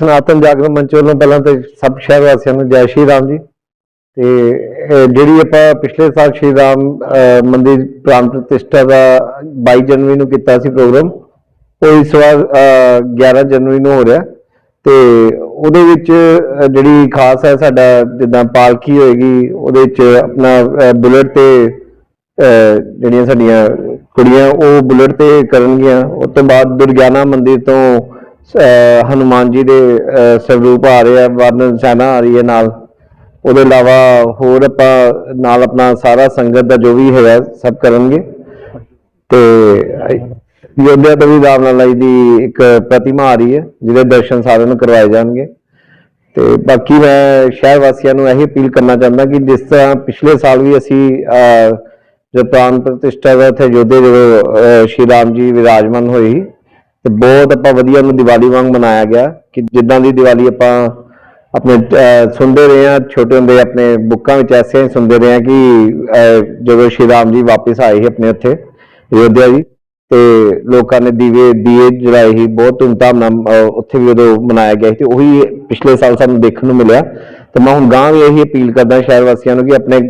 ਸਨਾਤਨ ਜਾਗਰਣ ਮੰਚ ਵੱਲੋਂ ਪਹਿਲਾਂ ਤੇ ਸਭ ਸ਼ਹਿਰ ਵਾਸੀਆਂ ਨੂੰ ਜੈ ਸ਼੍ਰੀ ਰਾਮ ਜੀ ਤੇ ਜਿਹੜੀ ਆਪਾਂ ਪਿਛਲੇ ਸਾਲ ਸ਼੍ਰੀ ਰਾਮ ਮੰਦਿਰ ਪ੍ਰਾਣ ਪ੍ਰਤਿਸ਼ਠਾ ਦਾ 22 ਜਨਵਰੀ ਨੂੰ ਕੀਤਾ ਸੀ ਪ੍ਰੋਗਰਾਮ ਉਹ ਇਸ ਵਾਰ ਅਹ, 11 ਜਨਵਰੀ ਨੂੰ ਹੋ ਰਿਹਾ। ਤੇ ਉਹਦੇ ਵਿੱਚ ਜਿਹੜੀ ਖਾਸ ਹੈ ਸਾਡਾ ਜਿੱਦਾਂ ਪਾਲਕੀ ਹੋਏਗੀ ਉਹਦੇ ਵਿੱਚ ਆਪਣਾ ਅਹ, ਬੁਲਟ ਤੇ ਜਿਹੜੀਆਂ ਸਾਡੀਆਂ ਕੁੜੀਆਂ ਉਹ ਬੁਲਟ ਤੇ ਕਰਨਗੀਆਂ। ਉਸ ਤੋਂ ਬਾਅਦ ਦੁਰਗਿਆਨਾ ਮੰਦਿਰ ਤੋਂ ਹਨੂਮਾਨ ਜੀ ਦੇ ਸਰੂਪ ਆ ਰਹੇ ਆ ਵਰਨ ਸੈਨਾ ਆ ਰਹੀ ਹੈ ਨਾਲ। ਉਹਦੇ ਇਲਾਵਾ ਹੋਰ ਆਪਾਂ ਨਾਲ ਆਪਣਾ ਸਾਰਾ ਸੰਗਤ ਦਾ ਜੋ ਵੀ ਹੈਗਾ ਸਭ ਕਰਨਗੇ। ਤੇ ਯੋਧਿਆ ਤੋਂ ਵੀ ਰਾਮ ਜੀ ਦੀ ਇੱਕ ਪ੍ਰਤਿਮਾ ਆ ਰਹੀ ਹੈ, ਜਿਹਦੇ ਦਰਸ਼ਨ ਸਾਰਿਆਂ ਨੂੰ ਕਰਵਾਏ ਜਾਣਗੇ। ਤੇ ਬਾਕੀ ਮੈਂ ਸ਼ਹਿਰ ਵਾਸੀਆਂ ਨੂੰ ਇਹੀ ਅਪੀਲ ਕਰਨਾ ਚਾਹੁੰਦਾ ਕਿ ਜਿਸ ਤਰ੍ਹਾਂ ਪਿਛਲੇ ਸਾਲ ਵੀ ਅਸੀਂ ਜੋ ਪ੍ਰਾਣ ਪ੍ਰਤਿਸ਼ਠਾ ਦਾ ਇੱਥੇ ਯੋਧੇ ਜਦੋਂ ਸ਼੍ਰੀ ਰਾਮ ਜੀ ਵਿਰਾਜਮਾਨ ਹੋਏ ਸੀ ਤੇ ਬਹੁਤ ਆਪਾਂ ਵਧੀਆ ਨੂੰ ਦੀਵਾਲੀ ਵਾਂਗ ਮਨਾਇਆ ਗਿਆ ਕਿ ਜਿੱਦਾਂ ਦੀ ਦੀਵਾਲੀ ਆਪਾਂ ਆਪਣੇ ਸੁਣਦੇ ਰਹੇ ਆ ਛੋਟੇ ਹੁੰਦੇ ਆਪਣੇ ਬੁੱਕਾਂ ਵਿੱਚ ਐਸੇ ਹੀ ਸੁਣਦੇ ਰਹੇ ਆ ਕਿ ਜਦੋਂ ਸ਼੍ਰੀ ਰਾਮ ਜੀ ਵਾਪਸ ਆਏ ਸੀ ਆਪਣੇ ਉੱਥੇ ਅਯੋਧਿਆ ਜੀ, ਤੇ ਲੋਕਾਂ ਨੇ ਦੀਵੇ ਦੀਏ ਜਲਾਏ ਸੀ, ਬਹੁਤ ਧੂਮਧਾਮ ਨਾਲ ਉੱਥੇ ਵੀ ਉਦੋਂ ਮਨਾਇਆ ਗਿਆ ਸੀ ਤੇ ਉਹੀ ਪਿਛਲੇ ਸਾਲ ਸਾਨੂੰ ਦੇਖਣ ਨੂੰ ਮਿਲਿਆ। ਤੇ ਮੈਂ ਹੁਣ ਗਾਂ ਵੀ ਇਹੀ ਅਪੀਲ ਕਰਦਾ ਸ਼ਹਿਰ ਵਾਸੀਆਂ ਨੂੰ ਕਿ ਆਪਣੇ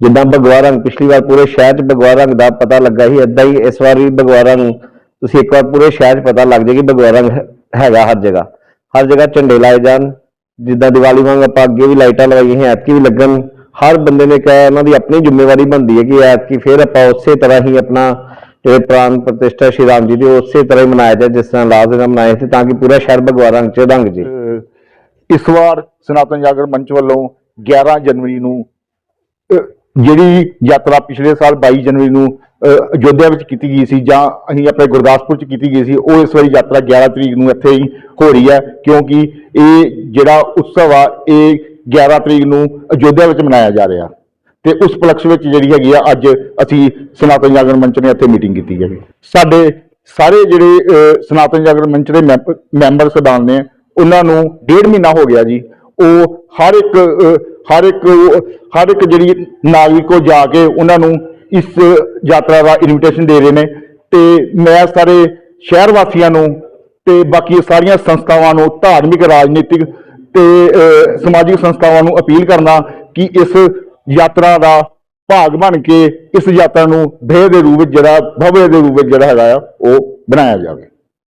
ਜਿੱਦਾਂ ਭਗਵਾ ਰੰਗ, ਪਿਛਲੀ ਵਾਰ ਪੂਰੇ ਸ਼ਹਿਰ 'ਚ ਭਗਵਾ ਰੰਗ ਦਾ ਪਤਾ ਲੱਗਾ ਸੀ, ਏਦਾਂ ਹੀ ਇਸ ਵਾਰ ਵੀ ਭਗਵਾ ਰੰਗ ਤੁਸੀਂ ਇੱਕ ਵਾਰ ਪੂਰੇ ਸ਼ਹਿਰ 'ਚ ਪਤਾ ਲੱਗ ਜਾਏ ਕਿ ਭਗਵਾ ਰੰਗ ਹੈਗਾ ਹਰ ਜਗ੍ਹਾ। ਹਰ ਜਗ੍ਹਾ ਝੰਡੇ ਲਾਏ ਜਾਣ, ਜਿੱਦਾਂ ਦੀਵਾਲੀ ਵਾਂਗ ਆਪਾਂ ਅੱਗੇ ਵੀ ਲਾਈਟਾਂ ਲਗਾਈਆਂ ਹੈ ਐਤਕੀ ਵੀ ਲੱਗਣ। ਹਰ ਬੰਦੇ ਨੇ ਕਿਹਾ ਉਹਨਾਂ ਦੀ ਆਪਣੀ ਜ਼ਿੰਮੇਵਾਰੀ ਬਣਦੀ ਹੈ ਕਿ ਐਤਕੀ ਫਿਰ ਆਪਾਂ ਉਸੇ ਤਰ੍ਹਾਂ ਹੀ ਆਪਣਾ ਜਿਹੜੇ ਪ੍ਰਾਣ ਪ੍ਰਤਿਸ਼ਠਾ ਸ਼੍ਰੀ ਰਾਮ ਜੀ ਦੀ, ਉਹ ਉਸੇ ਤਰ੍ਹਾਂ ਹੀ ਮਨਾਇਆ ਜਾਏ, ਜਿਸ ਤਰ੍ਹਾਂ ਲਾਲ ਦਿਨ ਮਨਾਇਆ ਸੀ, ਤਾਂ ਕਿ ਪੂਰਾ ਸ਼ਹਿਰ ਭਗਵਾ ਰੰਗ 'ਚ ਰੰਗ ਜੇ। ਇਸ ਵਾਰ ਸਨਾਤਨ ਜਾਗਰ ਮੰਚ ਵੱਲੋਂ 11 ਜਨਵਰੀ ਨੂੰ ਜਿਹੜੀ ਯਾਤਰਾ ਪਿਛਲੇ ਸਾਲ 22 ਜਨਵਰੀ ਨੂੰ ਅਯੋਧਿਆ ਵਿੱਚ ਕੀਤੀ ਗਈ ਸੀ ਜਾਂ ਅਸੀਂ ਆਪਣੇ ਗੁਰਦਾਸਪੁਰ ਚ ਕੀਤੀ ਗਈ ਸੀ, ਉਹ ਇਸ ਵਾਰੀ ਯਾਤਰਾ 11 ਤਰੀਕ ਨੂੰ ਇੱਥੇ ਹੀ ਹੋ ਰਹੀ ਹੈ, ਕਿਉਂਕਿ ਇਹ ਜਿਹੜਾ ਉਤਸਵ ਆ, ਇਹ 11 ਤਰੀਕ ਨੂੰ ਅਯੋਧਿਆ ਵਿੱਚ ਮਨਾਇਆ ਜਾ ਰਿਹਾ। ਤੇ ਉਸ ਪਲਕਸ਼ ਵਿੱਚ ਜਿਹੜੀ ਹੈਗੀ ਆ, ਅੱਜ ਅਸੀਂ ਸਨਾਤਨ ਜਾਗਰਣ ਮੰਚ ਨੇ ਇੱਥੇ ਮੀਟਿੰਗ ਕੀਤੀ ਹੈ ਸਾਡੇ ਸਾਰੇ ਜਿਹੜੇ ਸਨਾਤਨ ਜਾਗਰਣ ਮੰਚ ਦੇ ਮੈਂਬ- ਮੈਂਬਰ ਸਦਾਨ ਨੇ, ਉਹਨਾਂ ਨੂੰ ਡੇਢ ਮਹੀਨਾ ਹੋ ਗਿਆ ਜੀ। ਉਹ ਹਰ ਇੱਕ ਹਰ ਇੱਕ ਹਰ ਇੱਕ ਜਿਹੜੀ ਨਾਗਰਿਕ ਕੋ ਜਾ ਕੇ ਉਹਨਾਂ ਨੂੰ ਇਸ ਯਾਤਰਾ ਦਾ ਇਨਵੀਟੇਸ਼ਨ ਦੇ ਰਹੇ ਨੇ ਤੇ ਮੈਂ ਸਾਰੇ ਸ਼ਹਿਰ ਵਾਸੀਆਂ ਨੂੰ ਤੇ ਬਾਕੀ ਸਾਰੀਆਂ ਸੰਸਥਾਵਾਂ ਨੂੰ, ਧਾਰਮਿਕ, ਰਾਜਨੀਤਿਕ ਤੇ ਸਮਾਜਿਕ ਸੰਸਥਾਵਾਂ ਨੂੰ ਅਪੀਲ ਕਰਨਾ ਕਿ ਇਸ ਯਾਤਰਾ ਦਾ ਭਾਗ ਬਣ ਕੇ ਇਸ ਯਾਤਰਾ ਨੂੰ ਭੇ ਦੇ ਰੂਪ ਵਿੱਚ ਜਿਹੜਾ, ਭਵਯ ਦੇ ਰੂਪ ਵਿੱਚ ਜਿਹੜਾ ਹੈਗਾ ਆ, ਉਹ ਬਣਾਇਆ ਜਾਵੇ।